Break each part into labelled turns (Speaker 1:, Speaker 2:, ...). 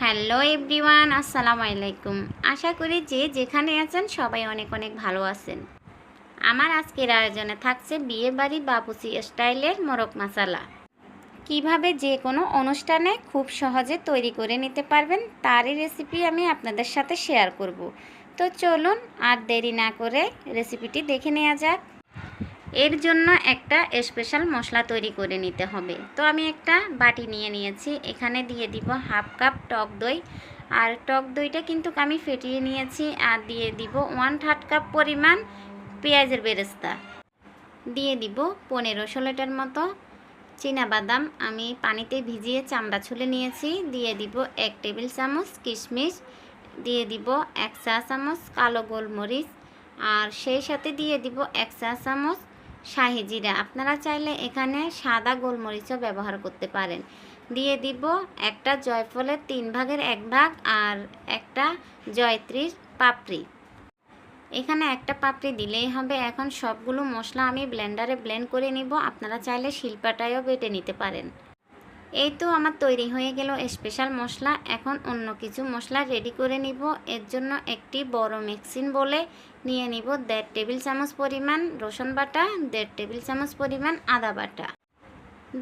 Speaker 1: Hello everyone, আসসালামু আলাইকুম। আশা করি যে যেখানে আছেন সবাই অনেক অনেক ভালো আছেন। আমার আজকের আয়োজনে থাকছে বিয়ে বাড়ি বাবুসি স্টাইলের মোরগ মশালা। কীভাবে যে কোনো অনুষ্ঠানে খুব সহজে তৈরি করে নিতে পারবেন, তারই রেসিপি আমি আপনাদের সাথে শেয়ার করব। তো চলুন আর দেরি না করে রেসিপিটি দেখে নেওয়া যাক। এর জন্য একটা স্পেশাল মশলা তৈরি করে নিতে হবে। তো আমি একটা বাটি নিয়ে নিয়েছি। এখানে দিয়ে দিব হাফ কাপ টক দই। আর টক দইটা কিন্তু আমি ফেটিয়ে নিয়েছি আর দিয়ে দিব ওয়ান থার্ড কাপ পরিমাণ পেঁয়াজের বেরেস্তা। দিয়ে দিব পনেরো ষোলোটার মতো বাদাম আমি পানিতে ভিজিয়ে চামড়া ছুলে নিয়েছি। দিয়ে দিব এক টেবিল চামচ কিশমিশ। দিয়ে দিব এক চা চামচ কালো গোলমরিচ। আর সেই সাথে দিয়ে দিব এক চা চামচ শাহি জিরা আপনারা চাইলে এখানে সাদা গোলমরিচও ব্যবহার করতে পারেন। দিয়ে দিব একটা জয়ফলের তিন ভাগের এক ভাগ আর একটা জয়ত্রীর পাপড়ি। এখানে একটা পাপড়ি দিলেই হবে। এখন সবগুলো মশলা আমি ব্লেন্ডারে ব্লেন্ড করে নিব। আপনারা চাইলে শিল্পাটায়ও বেটে নিতে পারেন। এই তো আমার তৈরি হয়ে গেল স্পেশাল মশলা। এখন অন্য কিছু মশলা রেডি করে নিব। এর জন্য একটি বড় মিক্সিন বলে নিয়ে নিব দেড় টেবিল চামচ পরিমাণ রসুন বাটা, দেড় টেবিল চামচ পরিমাণ আদা বাটা।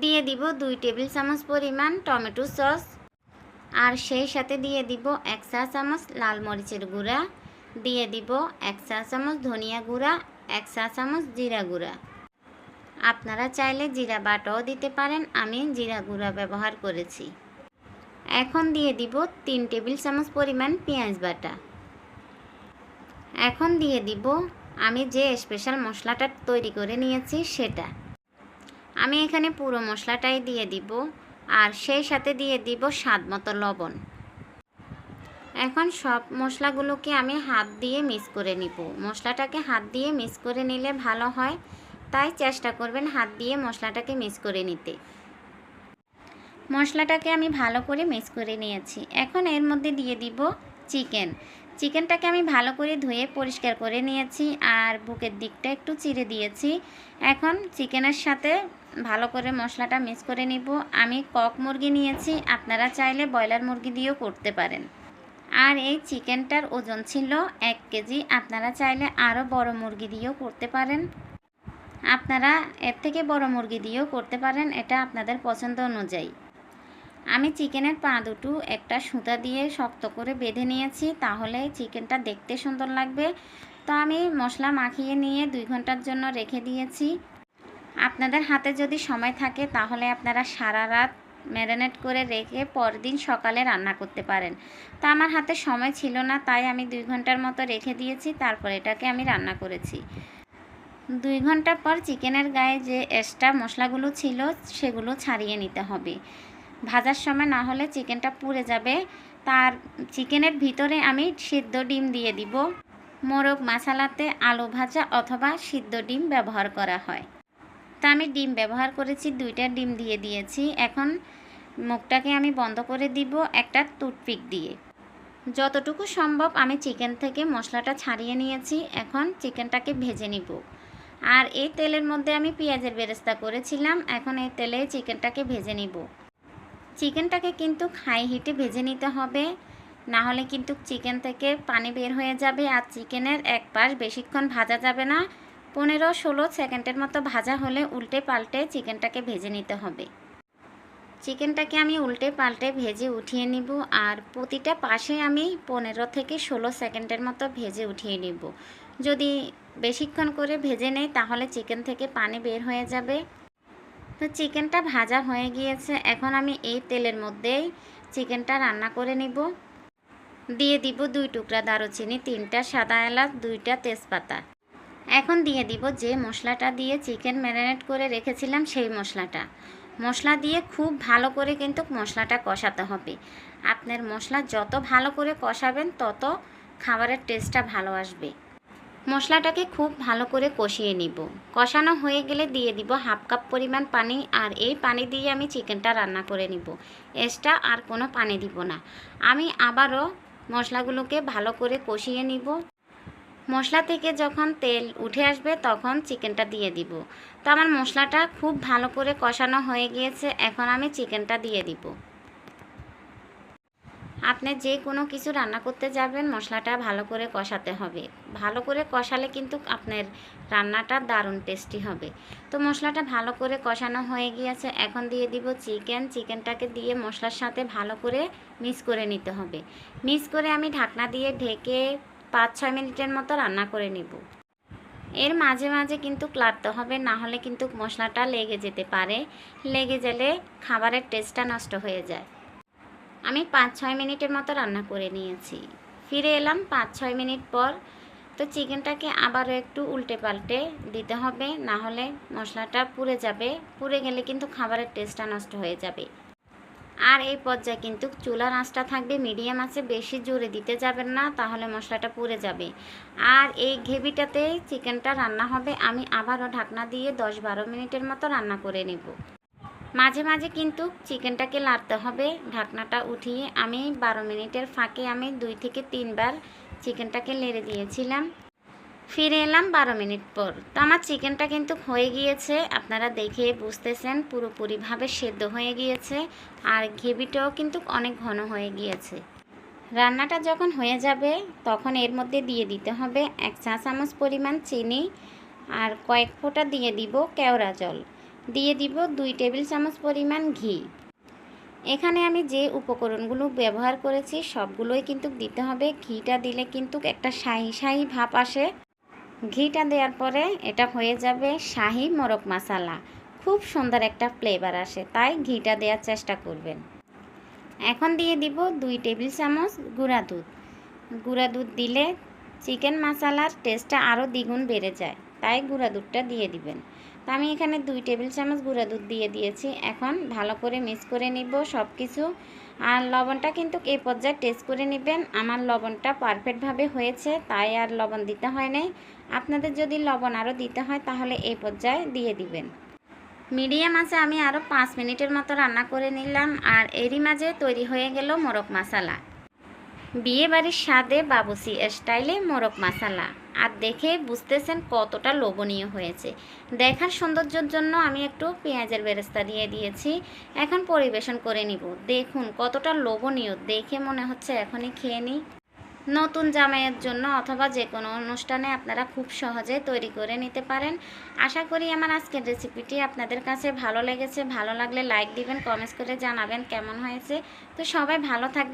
Speaker 1: দিয়ে দিব দুই টেবিল চামচ পরিমাণ টমেটো সস। আর সেই সাথে দিয়ে দিব এক চা চামচ লাল মরিচের গুঁড়া। দিয়ে দিব এক চা চামচ ধনিয়া গুঁড়া, এক চা চামচ জিরা গুঁড়া। আপনারা চাইলে জিরা বাটাও দিতে পারেন, আমি জিরা গুঁড়া ব্যবহার করেছি। এখন দিয়ে দিব তিন টেবিল চামচ পরিমাণ পেঁয়াজ বাটা। এখন দিয়ে দিব। আমি যে স্পেশাল মশলাটা তৈরি করে নিয়েছি সেটা। আমি এখানে পুরো মশলাটাই দিয়ে দিব আর সেই সাথে দিয়ে দিব স্বাদ মতো লবণ। এখন সব মশলাগুলোকে আমি হাত দিয়ে মিক্স করে নিব। মশলাটাকে হাত দিয়ে মিক্স করে নিলে ভালো হয়। তাই চেষ্টা করবেন হাত দিয়ে মশলাটাকে মিক্স করে নিতে। মশলাটাকে আমি ভালো করে মিক্স করে নিয়েছি। এখন এর মধ্যে দিয়ে দিব চিকেন। চিকেনটাকে আমি ভালো করে ধুয়ে পরিষ্কার করে নিয়েছি আর বুকের দিকটা একটু চিড়ে দিয়েছি। এখন চিকেনের সাথে ভালো করে মশলাটা মিক্স করে নিব। আমি কক মুরগি নিয়েছি, আপনারা চাইলে ব্রয়লার মুরগি দিয়েও করতে পারেন। আর এই চিকেনটার ওজন ছিল এক কেজি, আপনারা চাইলে আরও বড় মুরগি দিয়েও করতে পারেন। আপনারা এর থেকে বড় মুরগি দিয়েও করতে পারেন, এটা আপনাদের পছন্দ অনুযায়ী। আমি চিকেনের পা দুটো একটা সুতা দিয়ে শক্ত করে বেঁধে নিয়েছি, তাহলে চিকেনটা দেখতে সুন্দর লাগবে। তো আমি মশলা মাখিয়ে নিয়ে দুই ঘণ্টার জন্য রেখে দিয়েছি। আপনাদের হাতে যদি সময় থাকে, তাহলে আপনারা সারা রাত ম্যারিনেট করে রেখে পরদিন সকালে রান্না করতে পারেন। তা আমার হাতে সময় ছিল না, তাই আমি দুই ঘণ্টার মতো রেখে দিয়েছি, তারপর এটাকে আমি রান্না করেছি। দুই ঘণ্টা পর চিকেনের গায়ে যে এক্সট্রা মশলাগুলো ছিল, সেগুলো ছাড়িয়ে নিতে হবে। ভাজার সময় না হলে চিকেনটা পুড়ে যাবে। তার চিকেনের ভিতরে আমি সিদ্ধ ডিম দিয়ে দিব। মোরগ মশালাতে আলু ভাজা অথবা সিদ্ধ ডিম ব্যবহার করা হয়। তা আমি ডিম ব্যবহার করেছি, দুইটা ডিম দিয়ে দিয়েছি। এখন মুখটাকে আমি বন্ধ করে দিব একটা টুথপিক দিয়ে। যতটুকু সম্ভব আমি চিকেন থেকে মশলাটা ছাড়িয়ে নিয়েছি। এখন চিকেনটাকে ভেজে নিব। আর এই তেলের মধ্যে আমি পেঁয়াজের বেরেস্তা করেছিলাম। এখন এই তেলে চিকেনটাকে ভেজে নিব। চিকেনটাকে কিন্তু হাই হিটে ভেজে নিতে হবে। না হলে কিন্তু চিকেন থেকে পানি বের হয়ে যাবে আর চিকেনের এক পাশ বেশিক্ষণ ভাজা যাবে না। পনেরো ষোলো সেকেন্ডের মতো ভাজা হলে উল্টে পাল্টে চিকেনটাকে ভেজে নিতে হবে। চিকেনটাকে আমি উল্টে পাল্টে ভেজে উঠিয়ে নিব আর প্রতিটা পাশে আমি পনেরো থেকে ষোলো সেকেন্ডের মতো ভেজে উঠিয়ে নিব। যদি বেশিক্ষণ করে ভেজে নেই তাহলে চিকেন থেকে পানি বের হয়ে যাবে। তো চিকেনটা ভাজা হয়ে গিয়েছে। এখন আমি এই তেলের মধ্যেই চিকেনটা রান্না করে নিব। দিয়ে দিব দুই টুকরা দারুচিনি, তিনটা সাদা এলাচ, দুইটা তেজপাতা। এখন দিয়ে দিব যে মশলাটা দিয়ে চিকেন ম্যারিনেট করে রেখেছিলাম সেই মশলাটা। মশলা দিয়ে খুব ভালো করে কিন্তু মশলাটা কষাতে হবে। আপনার মশলা যত ভালো করে কষাবেন, তত খাবারের টেস্টটা ভালো আসবে। মশলাটাকে খুব ভালো করে কষিয়ে নিব। কষানো হয়ে গেলে দিয়ে দিব হাফ কাপ পরিমাণ পানি আর এই পানি দিয়ে আমি চিকেনটা রান্না করে নিব। এক্সট্রা আর কোনো পানি দিব না। আমি আবারও মশলাগুলোকে ভালো করে কষিয়ে নিব। মশলা থেকে যখন তেল উঠে আসবে তখন চিকেনটা দিয়ে দিব। তো আমার মশলাটা খুব ভালো করে কষানো হয়ে গিয়েছে, এখন আমি চিকেনটা দিয়ে দিব। আপনি যে কোনো কিছু রান্না করতে যাবেন, মশলাটা ভালো করে কষাতে হবে। ভালো করে কষালে কিন্তু আপনার রান্নাটা দারুণ টেস্টি হবে। তো মশলাটা ভালো করে কষানো হয়ে গিয়েছে। এখন দিয়ে দিব চিকেন চিকেনটাকে দিয়ে মশলার সাথে ভালো করে মিক্স করে নিতে হবে। মিক্স করে আমি ঢাকনা দিয়ে ঢেকে পাঁচ ছয় মিনিটের মতো রান্না করে নিব। এর মাঝে মাঝে কিন্তু ক্লাড়তে হবে, না হলে কিন্তু মশলাটা লেগে যেতে পারে। লেগে গেলে খাবারের টেস্টটা নষ্ট হয়ে যায়। আমি পাঁচ ছয় মিনিটের মতো রান্না করে নিয়েছি। ফিরে এলাম পাঁচ ছয় মিনিট পর। তো চিকেনটাকে আবারও একটু উল্টে পাল্টে দিতে হবে, না হলে মশলাটা পুড়ে যাবে। পুড়ে গেলে কিন্তু খাবারের টেস্টটা নষ্ট হয়ে যাবে। আর এই পর্যায়ে কিন্তু চুলার আঁচটা থাকবে মিডিয়াম আছে, বেশি জোরে দিতে যাবেন না, তাহলে মশলাটা পুড়ে যাবে। আর এই ঘেবিটাতে চিকেনটা রান্না হবে, আমি আবারও ঢাকনা দিয়ে দশ বারো মিনিটের মতো রান্না করে নেব। মাঝে মাঝে কিন্তু চিকেনটাকে লাড়তে হবে। ঢাকনাটা উঠিয়ে আমি বারো মিনিটের ফাঁকে আমি দুই থেকে তিনবার চিকেনটাকে লেড়ে দিয়েছিলাম। ফিরে এলাম বারো মিনিট পর। তো আমার চিকেনটা কিন্তু হয়ে গিয়েছে। আপনারা দেখে বুঝতেছেন পুরোপুরিভাবে সেদ্ধ হয়ে গিয়েছে। আর ঘেবিটাও কিন্তু অনেক ঘন হয়ে গিয়েছে। রান্নাটা যখন হয়ে যাবে, তখন এর মধ্যে দিয়ে দিতে হবে এক চা চামচ পরিমাণ চিনি আর কয়েক ফোঁটা দিয়ে দিব কেওড়া জল। দিয়ে দিব দুই টেবিল চামচ পরিমাণ ঘি। এখানে আমি যে উপকরণগুলো ব্যবহার করেছি, সবগুলোই কিন্তু দিতে হবে। ঘিটা দিলে কিন্তু একটা শাহি শাহি ভাব আসে। ঘিটা দেওয়ার পরে এটা হয়ে যাবে শাহি মোরগ মশালা খুব সুন্দর একটা ফ্লেভার আসে, তাই ঘিটা দেওয়ার চেষ্টা করবেন। এখন দিয়ে দিব দুই টেবিল চামচ গুঁড়া দুধ। গুঁড়া দুধ দিলে চিকেন মশালার টেস্টটা আরও দ্বিগুণ বেড়ে যায়, তাই গুঁড়া দুধটা দিয়ে দিবেন। তো আমি এখানে দুই টেবিল চামচ গুঁড়া দুধ দিয়ে দিয়েছি। এখন ভালো করে মিক্স করে নিব সব কিছু আর লবণটা কিন্তু এই পর্যায়ে টেস্ট করে নেবেন। আমার লবণটা পারফেক্টভাবে হয়েছে, তাই আর লবণ দিতে হয় নাই। আপনাদের যদি লবণ আরও দিতে হয়, তাহলে এই পর্যায়ে দিয়ে দিবেন। মিডিয়াম আছে, আমি আরও পাঁচ মিনিটের মতো রান্না করে নিলাম। আর এরই মাঝে তৈরি হয়ে গেল মোরগ মশালা। বিয়ে বাড়ির স্বাদে বাবুসি স্টাইলে মোরগ মশালা। আর দেখে বুঝতেছেন কতটা লোভনীয় হয়েছে। দেখার সৌন্দর্যের জন্য আমি একটু পেঁয়াজের বেরেস্তা দিয়ে দিয়েছি। এখন পরিবেশন করে নিব। দেখুন কতটা লোভনীয়। দেখে মনে হচ্ছে এখনই খেয়ে নিই। নতুন জামাইয়ের জন্য অথবা যে কোনো অনুষ্ঠানে আপনারা খুব সহজে তৈরি করে নিতে পারেন। আশা করি আমার আজকের রেসিপিটি আপনাদের কাছে ভালো লেগেছে। ভালো লাগলে লাইক দিবেন, কমেন্টস করে জানাবেন কেমন হয়েছে। তো সবাই ভালো থাকবেন।